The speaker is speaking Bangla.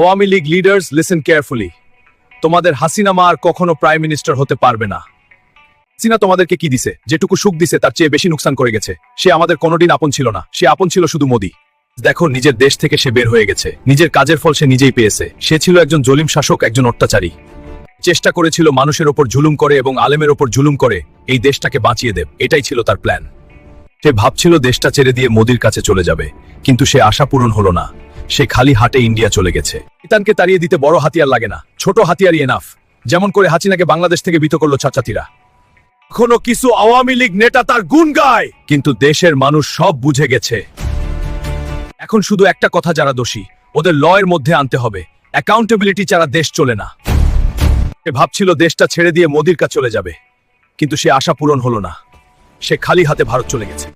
Awami League leaders listen carefully তোমাদের হাসিনা মা আর কখনো প্রাইম মিনিস্টার হতে পারবে না। হাসিনা তোমাদেরকে কি দিছে? যেটুকু সুখ দিছে, তার চেয়ে বেশি নুকসান করে গেছে। সে আমাদের কোনোদিন আপন ছিল না। সে আপন ছিল শুধু মোদি। দেখো, নিজের দেশ থেকে সে বের হয়ে গেছে। নিজের কাজের ফল সে নিজেই পেয়েছে। সে ছিল একজন জলিম শাসক, একজন অত্যাচারী। চেষ্টা করেছিল মানুষের ওপর জুলুম করে এবং আলেমের ওপর জুলুম করে। এই দেশটাকে বাঁচিয়ে দেব। এটাই ছিল তার প্ল্যান সে ভাবছিল দেশটা ছেড়ে দিয়ে মোদির কাছে চলে যাবে। কিন্তু সে আশা পূরণ হলো না। সে খালি হাটে ইন্ডিয়া চলে গেছে। ইতানকে তাড়িয়ে দিতে বড় হাতিয়ার লাগে না। ছোট হাতিয়ারই এনাফ যেমন করে হাসিনাকে বাংলাদেশ থেকে বিত করল ছাত্রাতিরা এখনও কিছু আওয়ামী লীগ নেতা তার গুণ গায়। কিন্তু দেশের মানুষ সব বুঝে গেছে। এখন শুধু একটা কথা যারা দোষী, ওদের লয়ের মধ্যে আনতে হবে। অ্যাকাউন্টেবিলিটি ছাড়া দেশ চলে না। সে ভাবছিল দেশটা ছেড়ে দিয়ে মোদির কাছে চলে যাবে। কিন্তু সে আশা পূরণ হলো না। সে খালি হাতে ভারত চলে গেছে।